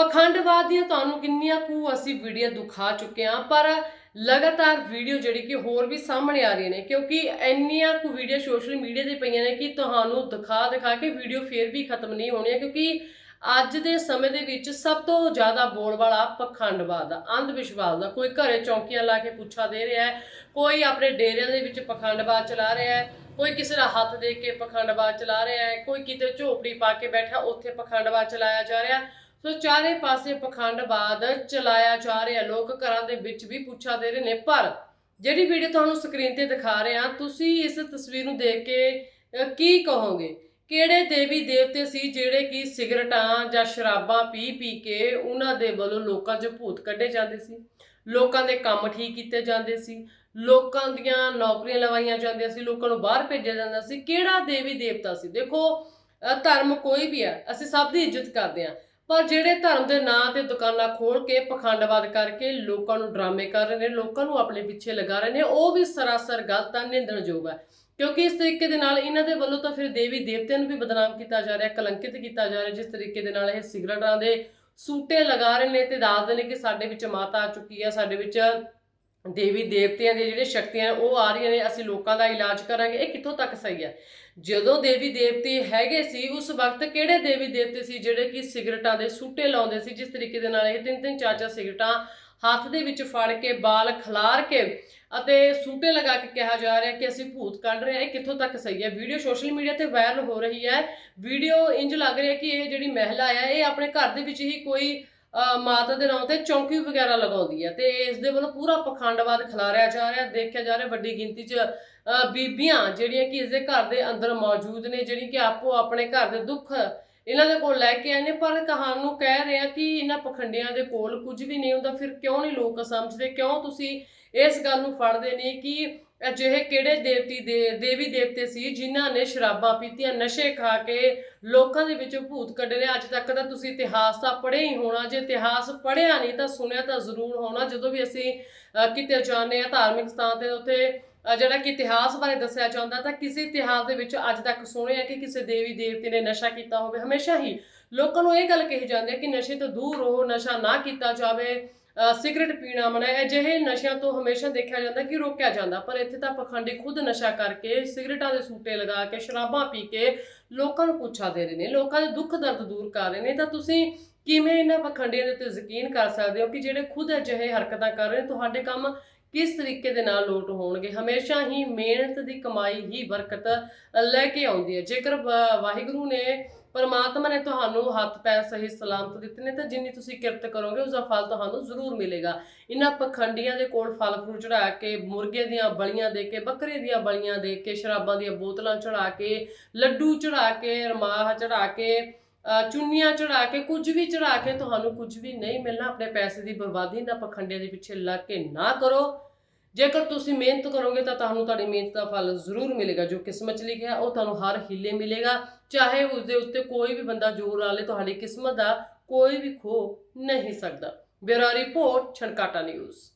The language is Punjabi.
ਪਖੰਡਵਾਦ ਦੀਆਂ ਤੁਹਾਨੂੰ ਕਿੰਨੀਆਂ ਕੁ ਅਸੀਂ ਵੀਡੀਓ ਦਿਖਾ ਚੁੱਕੇ ਹਾਂ, ਪਰ ਲਗਾਤਾਰ ਵੀਡੀਓ ਜਿਹੜੀ ਕਿ ਹੋਰ ਵੀ ਸਾਹਮਣੇ ਆ ਰਹੀਆਂ ਨੇ, ਕਿਉਂਕਿ ਇੰਨੀਆਂ ਕੁ ਵੀਡੀਓ ਸੋਸ਼ਲ ਮੀਡੀਆ ਤੇ ਪਈਆਂ ਨੇ ਕਿ ਤੁਹਾਨੂੰ ਦਿਖਾ ਦਿਖਾ ਕੇ ਵੀਡੀਓ ਫੇਰ ਵੀ ਖਤਮ ਨਹੀਂ ਹੋਣੀ ਕਿਉਂਕਿ ਅੱਜ ਦੇ ਸਮੇਂ ਦੇ ਵਿੱਚ ਸਭ ਤੋਂ ਜ਼ਿਆਦਾ ਬੋਲ ਵਾਲਾ ਪਖੰਡਵਾਦ ਦਾ ਅੰਧ ਵਿਸ਼ਵਾਸ ਦਾ। ਕੋਈ ਘਰੇ ਚੌਂਕੀਆਂ ਲਾ ਕੇ ਪੁੱਛਾ ਦੇ ਰਿਹਾ ਹੈ, ਕੋਈ ਆਪਣੇ ਡੇਰਿਆਂ ਦੇ ਵਿੱਚ ਪਖੰਡਵਾਦ ਚਲਾ ਰਿਹਾ ਹੈ, ਕੋਈ ਕਿਸੇ ਦਾ ਹੱਥ ਦੇ ਕੇ ਪਖੰਡਵਾਦ ਚਲਾ ਰਿਹਾ ਹੈ, ਕੋਈ ਕਿਤੇ ਝੋਪੜੀ ਪਾ ਕੇ ਬੈਠਾ, ਉੱਥੇ ਪਖੰਡਵਾਦ ਚਲਾਇਆ ਜਾ ਰਿਹਾ। ਸੋ ਚਾਰੇ ਪਾਸੇ ਪਖੰਡਵਾਦ ਚਲਾਇਆ ਜਾ ਰਿਹਾ। ਲੋਕ ਘਰਾਂ ਦੇ ਵਿੱਚ ਵੀ ਪੁੱਛਾ ਦੇ ਰਹੇ ਨੇ। ਪਰ ਜਿਹੜੀ ਵੀਡੀਓ ਤੁਹਾਨੂੰ ਸਕਰੀਨ ਤੇ ਦਿਖਾ ਰਹੇ ਹਾਂ, ਤੁਸੀਂ ਇਸ ਤਸਵੀਰ ਨੂੰ ਦੇਖ ਕੇ ਕੀ ਕਹੋਗੇ? ਕਿਹੜੇ ਦੇਵੀ ਦੇਵਤੇ ਸੀ ਜਿਹੜੇ ਕਿ ਸਿਗਰਟਾਂ ਜਾਂ ਸ਼ਰਾਬਾਂ ਪੀ ਪੀ ਕੇ ਉਹਨਾਂ ਦੇ ਵੱਲੋਂ ਲੋਕਾਂ 'ਚ ਭੂਤ ਕੱਢੇ ਜਾਂਦੇ ਸੀ? ਲੋਕਾਂ ਦੇ ਕੰਮ ਠੀਕ ਕੀਤੇ ਜਾਂਦੇ ਸੀ? ਲੋਕਾਂ ਦੀਆਂ ਨੌਕਰੀਆਂ ਲਵਾਈਆਂ ਜਾਂਦੀਆਂ ਸੀ? ਲੋਕਾਂ ਨੂੰ ਬਾਹਰ ਭੇਜਿਆ ਜਾਂਦਾ ਸੀ? ਕਿਹੜਾ ਦੇਵੀ ਦੇਵਤਾ ਸੀ? ਦੇਖੋ ਧਰਮ ਕੋਈ ਵੀ ਆ ਅਸੀਂ ਸਭ ਦੀ ਇੱਜ਼ਤ ਕਰਦੇ ਹਾਂ। ਪਰ ਜਿਹੜੇ ਧਰਮ ਦੇ ਨਾਂ ਤੇ ਦੁਕਾਨਾਂ ਖੋਲ ਕੇ ਪਖੰਡਵਾਦ ਕਰਕੇ ਲੋਕਾਂ ਨੂੰ ਡਰਾਮੇ ਕਰ ਰਹੇ ਨੇ, ਲੋਕਾਂ ਨੂੰ ਆਪਣੇ ਪਿੱਛੇ ਲਗਾ ਰਹੇ ਨੇ, ਉਹ ਵੀ ਸਰਾਸਰ ਗਲਤ ਆ ਨਿੰਦਣਯੋਗ ਹੈ। ਕਿਉਂਕਿ ਇਸ ਤਰੀਕੇ ਦੇ ਨਾਲ ਇਹਨਾਂ ਦੇ ਵੱਲੋਂ ਤਾਂ ਫਿਰ ਦੇਵੀ ਦੇਵਤਿਆਂ ਨੂੰ ਵੀ ਬਦਨਾਮ ਕੀਤਾ ਜਾ ਰਿਹਾ, ਕਲੰਕਿਤ ਕੀਤਾ ਜਾ ਰਿਹਾ, ਜਿਸ ਤਰੀਕੇ ਦੇ ਨਾਲ ਇਹ ਸਿਗਰਟਾਂ ਦੇ ਸੂਟੇ ਲਗਾ ਰਹੇ ਨੇ ਤੇ ਦੱਸਦੇ ਨੇ ਕਿ ਸਾਡੇ ਵਿੱਚ ਮਾਤਾ ਆ ਚੁੱਕੀ ਹੈ, ਸਾਡੇ ਵਿੱਚ ਦੇਵੀ ਦੇਵਤਿਆਂ ਦੇ ਜਿਹੜੇ ਸ਼ਕਤੀਆਂ ਉਹ ਆ ਰਹੀਆਂ ਨੇ, ਅਸੀਂ ਲੋਕਾਂ ਦਾ ਇਲਾਜ ਕਰਾਂਗੇ। ਇਹ ਕਿੱਥੋਂ ਤੱਕ ਸਹੀ ਹੈ? ਜਦੋਂ ਦੇਵੀ ਦੇਵਤੇ ਹੈਗੇ ਸੀ, ਉਸ ਵਕਤ ਕਿਹੜੇ ਦੇਵੀ ਦੇਵਤੇ ਸੀ ਜਿਹੜੇ ਕਿ ਸਿਗਰਟਾਂ ਦੇ ਸੂਟੇ ਲਾਉਂਦੇ ਸੀ, ਜਿਸ ਤਰੀਕੇ ਦੇ ਨਾਲ ਇਹ ਤਿੰਨ ਤਿੰਨ ਚਾਰ ਚਾਰ ਸਿਗਰਟਾਂ ਹੱਥ ਦੇ ਵਿੱਚ ਫੜ ਕੇ, ਬਾਲ ਖਲਾਰ ਕੇ ਅਤੇ ਸੂਟੇ ਲਗਾ ਕੇ ਕਿਹਾ ਜਾ ਰਿਹਾ ਕਿ ਅਸੀਂ ਭੂਤ ਕੱਢ ਰਹੇ ਹਾਂ। ਇਹ ਕਿੱਥੋਂ ਤੱਕ ਸਹੀ ਹੈ? ਵੀਡੀਓ ਸੋਸ਼ਲ ਮੀਡੀਆ ਤੇ ਵਾਇਰਲ ਹੋ ਰਹੀ ਹੈ। ਵੀਡੀਓ ਇੰਜ ਲੱਗ ਰਿਹਾ ਕਿ ਇਹ ਜਿਹੜੀ ਮਹਿਲਾ ਹੈ, ਇਹ ਆਪਣੇ ਘਰ ਦੇ ਵਿੱਚ ਹੀ ਕੋਈ ਮਾਤਾ ਦੇ ਨਾਂ ਤੇ ਚੌਂਕੀ ਵਗੈਰਾ ਲਗਾਉਂਦੀ ਹੈ ਤੇ ਇਸ ਦੇ ਵੱਲੋਂ ਪੂਰਾ ਪਖੰਡਵਾਦ ਖਿਲਾਰਿਆ ਜਾ ਰਿਹਾ, ਦੇਖਿਆ ਜਾ ਰਿਹਾ ਵੱਡੀ ਗਿਣਤੀ 'ਚ ਬੀਬੀਆਂ ਜਿਹੜੀਆਂ ਕਿ ਇਸ ਦੇ ਘਰ ਦੇ ਅੰਦਰ ਮੌਜੂਦ ਨੇ, ਜਿਹੜੀ ਕਿ ਆਪੋ ਆਪਣੇ ਘਰ ਦੇ ਦੁੱਖ ਇਹਨਾਂ ਦੇ ਕੋਲ ਲੈ ਕੇ ਆਏ ਨੇ, ਪਰ ਕਹਾਣੂ ਕਹਿ ਰਿਹਾ ਕਿ ਇਹਨਾਂ ਪਖੰਡਿਆਂ ਦੇ ਕੋਲ ਕੁਝ ਵੀ ਨਹੀਂ ਹੁੰਦਾ, ਫਿਰ ਕਿਉਂ ਨਹੀਂ ਲੋਕ ਸਮਝਦੇ ਕਿਉਂ ਤੁਸੀਂ ਇਸ ਗੱਲ ਨੂੰ ਫੜਦੇ ਨਹੀਂ ਕਿ ਅਜਿਹੇ ਕਿਹੜੇ ਦੇਵਤੀ ਦੇ ਦੇਵੀ ਦੇਵਤੇ ਸੀ ਜਿਨ੍ਹਾਂ ਨੇ ਸ਼ਰਾਬਾਂ ਪੀਤੀਆਂ ਨਸ਼ੇ ਖਾ ਕੇ ਲੋਕਾਂ ਦੇ ਵਿੱਚ ਭੂਤ ਕੱਢੇ ਨੇ ਅੱਜ ਤੱਕ ਤਾਂ ਤੁਸੀਂ ਇਤਿਹਾਸ ਤਾਂ ਪੜ੍ਹਿਆ ਹੀ ਹੋਣਾ। ਜੇ ਇਤਿਹਾਸ ਪੜ੍ਹਿਆ ਨਹੀਂ ਤਾਂ ਸੁਣਿਆ ਤਾਂ ਜ਼ਰੂਰ ਹੋਣਾ। ਜਦੋਂ ਵੀ ਅਸੀਂ ਅਹ, ਕਿਤੇ ਜਾਂਦੇ ਆ ਧਾਰਮਿਕ ਸਥਾਨ ਤੇ ਉੱਥੇ ਜਿਹੜਾ ਕਿ ਇਤਿਹਾਸ ਬਾਰੇ ਦੱਸਿਆ ਜਾਂਦਾ ਤਾਂ ਕਿਸੇ ਇਤਿਹਾਸ ਦੇ ਵਿੱਚ ਅੱਜ ਤੱਕ ਸੁਣਿਆ ਕਿ ਕਿਸੇ ਦੇਵੀ ਦੇਵਤੇ ਨੇ ਨਸ਼ਾ ਕੀਤਾ ਹੋਵੇ। ਹਮੇਸ਼ਾ ਹੀ ਲੋਕਾਂ ਨੂੰ ਇਹ ਗੱਲ ਕਹੀ ਜਾਂਦੀ ਹੈ ਕਿ ਨਸ਼ੇ ਤੋਂ ਦੂਰ ਰਹੋ ਨਸ਼ਾ ਨਾ ਕੀਤਾ ਜਾਵੇ। ਸਿਗਰਟ ਪੀਣਾ ਮਨਾ ਅਜਿਹੇ ਨਸ਼ਿਆਂ ਤੋਂ ਹਮੇਸ਼ਾ ਦੇਖਿਆ ਜਾਂਦਾ ਕਿ ਰੋਕਿਆ ਜਾਂਦਾ। ਪਰ ਇੱਥੇ ਤਾਂ ਪਖੰਡੀ ਖੁਦ ਨਸ਼ਾ ਕਰਕੇ ਸਿਗਰਟਾਂ ਦੇ ਸੂਟੇ ਲਗਾ ਕੇ, ਸ਼ਰਾਬਾਂ ਪੀ ਕੇ ਲੋਕਾਂ ਨੂੰ ਪੁੱਛਾ ਦੇ ਰਹੇ ਨੇ, ਲੋਕਾਂ ਦੇ ਦੁੱਖ ਦਰਦ ਦੂਰ ਕਰ ਰਹੇ ਨੇ। ਤਾਂ ਤੁਸੀਂ ਕਿਵੇਂ ਇਹਨਾਂ ਪਖੰਡੀਆਂ ਦੇ ਉੱਤੇ ਯਕੀਨ ਕਰ ਸਕਦੇ ਹੋ ਕਿ ਜਿਹੜੇ ਖੁਦ ਅਜਿਹੇ ਹਰਕਤਾਂ ਕਰ ਰਹੇ ਨੇ, ਤੁਹਾਡੇ ਕੰਮ ਕਿਸ ਤਰੀਕੇ ਦੇ ਨਾਲ ਲੋਟ ਹੋਣਗੇ? ਹਮੇਸ਼ਾ ਹੀ ਮਿਹਨਤ ਦੀ ਕਮਾਈ ਹੀ ਬਰਕਤ ਲੈ ਕੇ ਆਉਂਦੀ ਹੈ। ਜੇਕਰ ਵਾ- ਵਾਹਿਗੁਰੂ ਨੇ, ਪਰਮਾਤਮਾ ਨੇ ਤੁਹਾਨੂੰ ਹੱਥ, ਪੈਰ ਸਹੀ ਸਲਾਮਤ ਦਿੱਤੇ ਨੇ, ਤਾਂ ਜਿੰਨੀ ਤੁਸੀਂ ਕਿਰਤ ਕਰੋਗੇ, ਉਸ ਦਾ ਫਲ ਤੁਹਾਨੂੰ ਜ਼ਰੂਰ ਮਿਲੇਗਾ। ਇਹਨਾਂ ਪਖੰਡੀਆਂ ਦੇ ਕੋਲ ਫਲ ਫਰੂਟ ਚੜਾ ਕੇ, ਮੁਰਗੇ ਦੀਆਂ ਬਲੀਆਂ ਦੇ ਕੇ, ਬੱਕਰੇ ਦੀਆਂ ਬਲੀਆਂ ਦੇ ਕੇ, ਸ਼ਰਾਬਾਂ ਦੀਆਂ ਬੋਤਲਾਂ ਚੜਾ ਕੇ, ਲੱਡੂ ਚੜਾ ਕੇ, ਰਮਾਹ ਚੜਾ ਕੇ ਚੁੰਨੀਆਂ ਚੜਾ ਕੇ, ਕੁਝ ਵੀ ਚੜਾ ਕੇ ਤੁਹਾਨੂੰ ਕੁਝ ਵੀ ਨਹੀਂ ਮਿਲਣਾ, ਆਪਣੇ ਪੈਸੇ ਦੀ ਬਰਬਾਦੀ ਨਾ ਪਖੰਡੀਆਂ ਦੇ ਪਿੱਛੇ ਲੱਗ ਕੇ ਨਾ ਕਰੋ। ਜੇਕਰ ਤੁਸੀਂ ਮਿਹਨਤ ਕਰੋਗੇ ਤਾਂ ਤੁਹਾਨੂੰ ਤੁਹਾਡੀ ਮਿਹਨਤ ਦਾ ਫਲ ਜ਼ਰੂਰ ਮਿਲੇਗਾ, ਜੋ ਕਿਸਮਤ 'ਚ ਲਿਖਿਆ, ਉਹ ਤੁਹਾਨੂੰ ਹਰ ਹੀਲੇ ਮਿਲੇਗਾ। ਚਾਹੇ ਉਸ ਦੇ ਉੱਤੇ ਕੋਈ ਵੀ ਬੰਦਾ ਜ਼ੋਰ ਲਾ ਲੇ, ਤੁਹਾਡੀ ਕਿਸਮਤ ਦਾ ਕੋਈ ਵੀ ਖੋ ਨਹੀਂ ਸਕਦਾ। Bureau report, Chhankata news.